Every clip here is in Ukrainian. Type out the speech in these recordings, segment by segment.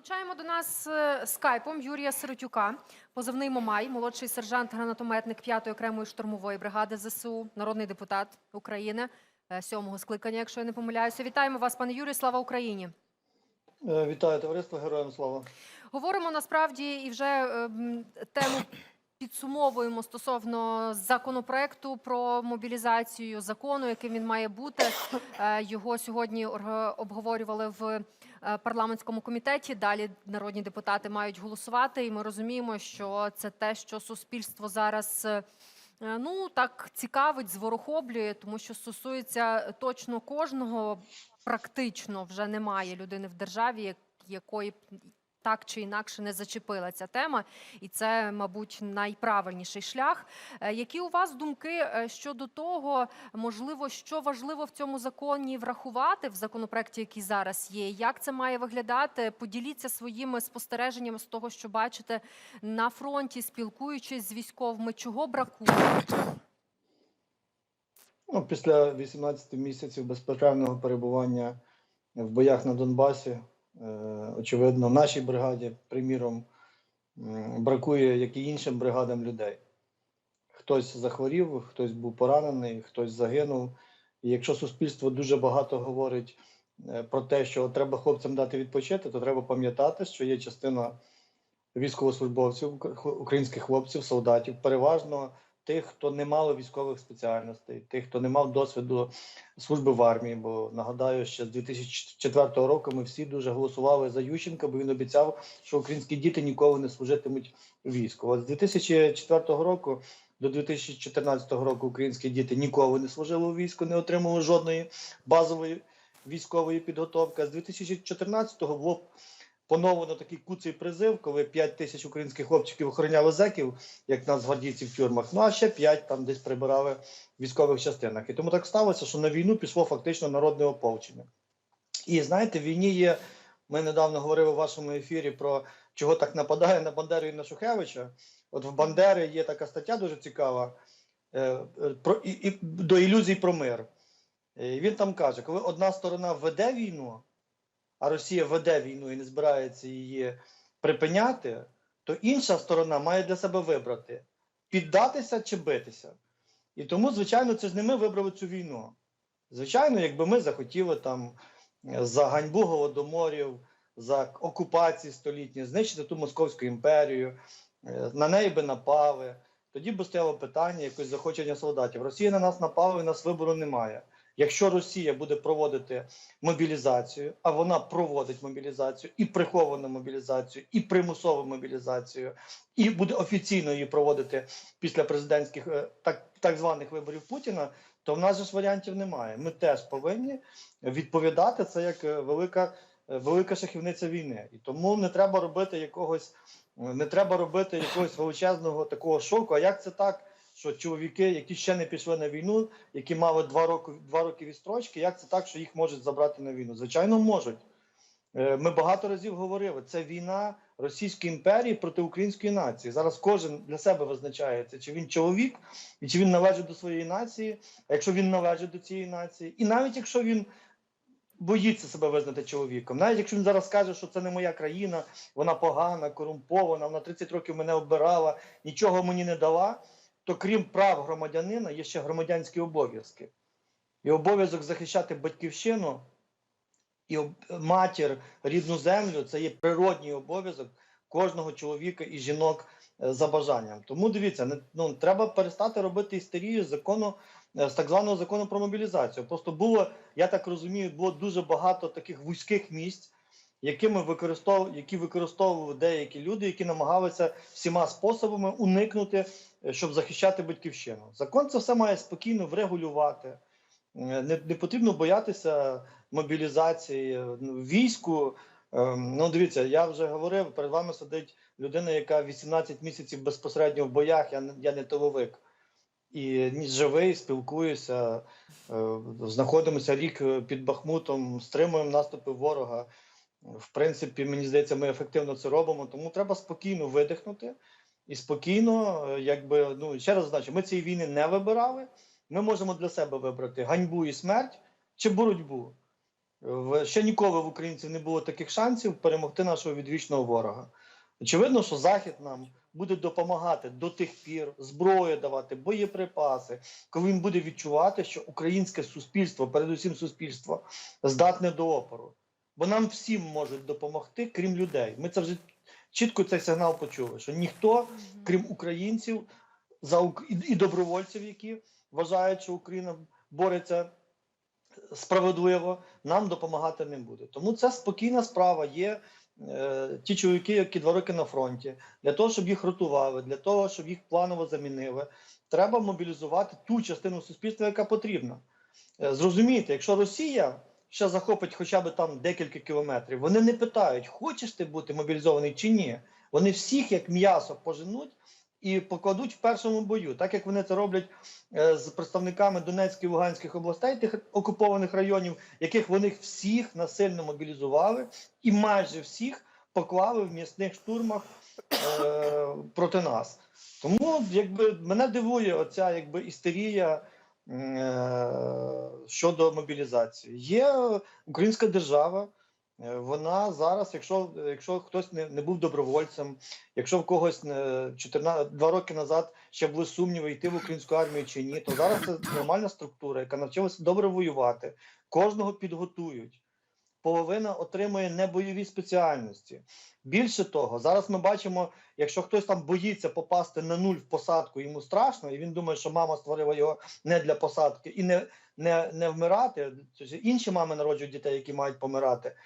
Долучаємо до нас е, скайпом Юрія Сиротюка, позивний Момай, молодший сержант гранатометник 5-ї окремої штурмової бригади ЗСУ, народний депутат України е, сьомого скликання, якщо я не помиляюся. Вітаємо вас, пане Юрію. Слава Україні! Е, Вітаю товариство, героям слава. Говоримо насправді і вже тему підсумовуємо стосовно законопроекту про мобілізацію закону, яким він має бути. Його сьогодні обговорювали в парламентському комітеті. Далі народні депутати мають голосувати, і ми розуміємо, що це те, що суспільство зараз. е, е, Ну так цікавить, зворохоблює, тому що стосується точно кожного. Практично вже немає людини в державі, якої так чи інакше не зачепила ця тема, і це, мабуть, найправильніший шлях. Е, Які у вас думки е, щодо того, можливо, що важливо в цьому законі врахувати в законопроекті, який зараз є? Як це має виглядати? Поділіться своїми спостереженнями з того, що бачите на фронті, спілкуючись з військовими, чого бракує? Ну, після 18 місяців безперервного перебування в боях на Донбасі, очевидно, в нашій бригаді, приміром, бракує, як і іншим бригадам людей. Хтось захворів, хтось був поранений, хтось загинув. І якщо суспільство дуже багато говорить е, про те, що треба хлопцям дати відпочити, то треба пам'ятати, що є частина військовослужбовців, українських хлопців, солдатів, переважно тих, хто не мали військових спеціальностей, тих, хто не мав досвіду служби в армії. Бо нагадаю, ще з 2004 року ми всі дуже голосували за Ющенка, бо він обіцяв, що українські діти ніколи не служитимуть війську. От з 2004 року. До 2014 року українські діти ніколи не служили у війську, не отримали жодної базової військової підготовки. А з 2014-го було поновлено такий куций призив, коли 5 тисяч українських хлопчиків охороняли зеків, як нацгвардійці в тюрмах. Ну а ще 5 там десь прибирали в військових частинах. І тому так сталося, що на війну пішло фактично народне ополчення. І знаєте, в війні є. Ми недавно говорили у вашому ефірі про чого так нападає на Бандеру і на Шухевича. От в Бандери є така стаття дуже цікава е, про і, і до ілюзій про мир. Е, і Він там каже, коли одна сторона веде війну, а Росія веде війну і не збирається її припиняти, то інша сторона має для себе вибрати піддатися чи битися. І тому, звичайно, це ж не ми вибрали цю війну. Звичайно, якби ми захотіли там е, за ганьбу голодоморів, за окупації столітні, знищити ту Московську імперію, е, на неї би напали. Тоді би стояло питання якось захочення солдатів. Росія на нас напала, і нас вибору немає. Якщо Росія буде проводити мобілізацію, а вона проводить мобілізацію і приховану мобілізацію, і примусову мобілізацію, і буде офіційно її проводити після президентських е, так, так званих виборів Путіна, то в нас ж варіантів немає. Ми теж повинні відповідати це як е, велика, е, велика шахівниця війни. І тому не треба робити якогось, не треба робити якогось величезного такого шоку. А як це так? Що чоловіки, які ще не пішли на війну, які мали два роки два роки відстрочки, як це так, що їх можуть забрати на війну? Звичайно, можуть. Е, Ми багато разів говорили, це війна Російської імперії проти української нації. Зараз кожен для себе визначається, чи він чоловік, і чи він належить до своєї нації, а якщо він належить до цієї нації, і навіть якщо він боїться себе визнати чоловіком, навіть якщо він зараз каже, що це не моя країна, вона погана, корумпована, вона 30 років мене обирала, нічого мені не дала, то крім прав громадянина є ще громадянські обов'язки. І обов'язок захищати батьківщину і матір, рідну землю це є природній обов'язок кожного чоловіка і жінок е, за бажанням. Тому дивіться, не, ну, треба перестати робити істерію з закону е, з так званого закону про мобілізацію. Просто було, я так розумію, було дуже багато таких вузьких місць, якими використов, які використовували деякі люди, які намагалися всіма способами уникнути, е, щоб захищати батьківщину. Закон це все має спокійно врегулювати. Е, Не, не потрібно боятися мобілізації Ну, війську. ем, Ну, дивіться, я вже говорив, перед вами сидить людина, яка 18 місяців безпосередньо в боях. Я, я не тиловик. І живий, спілкуюся, е, знаходимося рік е, під Бахмутом, стримуємо наступи ворога. В принципі, мені здається, ми ефективно це робимо, тому треба спокійно видихнути і спокійно, е, якби ну ще раз значу, ми цієї війни не вибирали. Ми можемо для себе вибрати ганьбу і смерть чи боротьбу. Ще ніколи в українців не було таких шансів перемогти нашого відвічного ворога. Очевидно, що Захід нам буде допомагати до тих пір, зброю давати, боєприпаси, коли він буде відчувати, що українське суспільство, передусім суспільство, здатне до опору. Бо нам всім можуть допомогти, крім людей. Ми це вже чітко цей сигнал почули, що ніхто, крім українців, за і- добровольців, які вважають, що Україна бореться справедливо, нам допомагати не буде. Тому це спокійна справа. Є е, ті чоловіки, які два роки на фронті, для того, щоб їх ротували, для того, щоб їх планово замінили. Треба мобілізувати ту частину суспільства, яка потрібна. Е, зрозумійте, якщо Росія ще захопить хоча б там декілька кілометрів, вони не питають, хочеш ти бути мобілізований чи ні. Вони всіх як м'ясо поженуть і покладуть в першому бою, так як вони це роблять е, з представниками Донецької і Луганських областей, тих окупованих районів, яких вони всіх насильно мобілізували, і майже всіх поклали в м'ясних штурмах е, проти нас. Тому якби мене дивує оця якби істерія щодо мобілізації. Є українська держава. е, Вона зараз, якщо, якщо хтось не, не був добровольцем, якщо в когось не, 14, два роки назад ще були сумніви, йти в українську армію чи ні, то зараз це нормальна структура, яка навчилася добре воювати. Кожного підготують. Половина отримує небойові спеціальності. Більше того, зараз ми бачимо, якщо хтось там боїться попасти на нуль в посадку, йому страшно, і він думає, що мама створила його не для посадки і не, не, не вмирати. Інші мами народжують дітей, які мають помирати.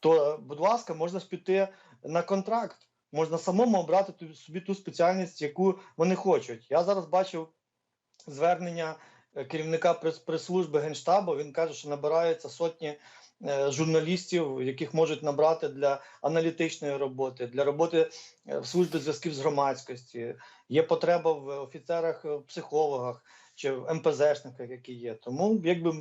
То, будь ласка, можна ж піти на контракт, можна самому обрати собі ту спеціальність, яку вони хочуть. Я зараз бачив звернення керівника прес- прес-служби Генштабу. Він каже, що набираються сотні е, журналістів, яких можуть набрати для аналітичної роботи, для роботи е, в службі зв'язків з громадськості. Є потреба в офіцерах, е, психологах чи в МПЗшниках, які є. Тому якби.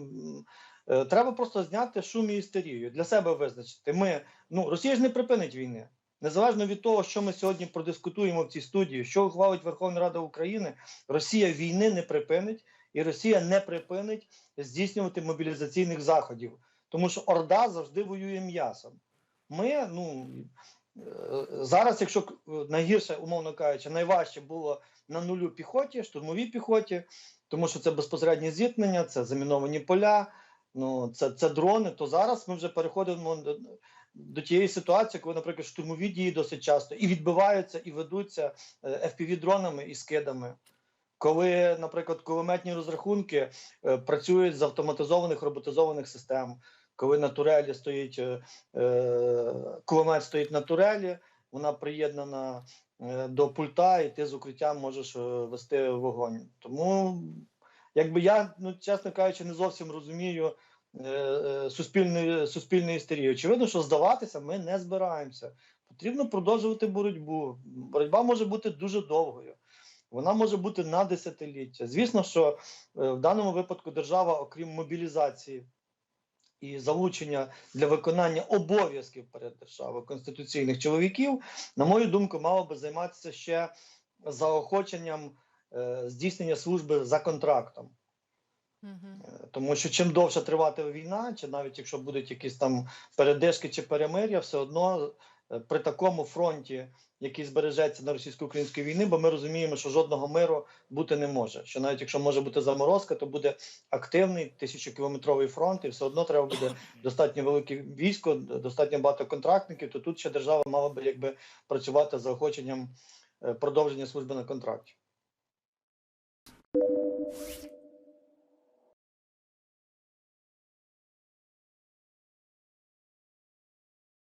е, Треба просто зняти шум і істерію, для себе визначити. Ми ну Росія ж не припинить війни. Незалежно від того, що ми сьогодні продискутуємо в цій студії, що ухвалить Верховна Рада України, Росія війни не припинить, і Росія не припинить здійснювати мобілізаційних заходів, тому що Орда завжди воює м'ясом. Ми, ну е, зараз, якщо найгірше, умовно кажучи, найважче було на нулю піхоті, штурмовій піхоті, тому що це безпосереднє зіткнення, це заміновані поля, ну це, це дрони. То зараз ми вже переходимо до, до тієї ситуації, коли, наприклад, штурмові дії досить часто і відбиваються, і ведуться fpv дронами і скидами. Коли, наприклад, кулеметні розрахунки е, працюють з автоматизованих роботизованих систем, коли на турелі стоїть е, е, кулемет стоїть на турелі, вона приєднана до пульта, і ти з укриття можеш вести вогонь. Тому, якби я, ну чесно кажучи, не зовсім розумію суспільної суспільної істерії. Очевидно, що здаватися ми не збираємося. Потрібно продовжувати боротьбу. Боротьба може бути дуже довгою. Вона може бути на десятиліття. Звісно, що е, в даному випадку держава, окрім мобілізації і залучення для виконання обов'язків перед державою конституційних чоловіків, на мою думку, мало би займатися ще заохоченням е, здійснення служби за контрактом. Е, Тому що чим довше триватиме війна, чи навіть якщо будуть якісь там передишки чи перемир'я, все одно при такому фронті, який збережеться на російсько-українській війні, бо ми розуміємо, що жодного миру бути не може. Що навіть якщо може бути заморозка, то буде активний тисячокілометровий фронт, і все одно треба буде достатньо велике військо, достатньо багато контрактників. То тут ще держава мала би якби працювати за охоченням е, продовження служби на контракті.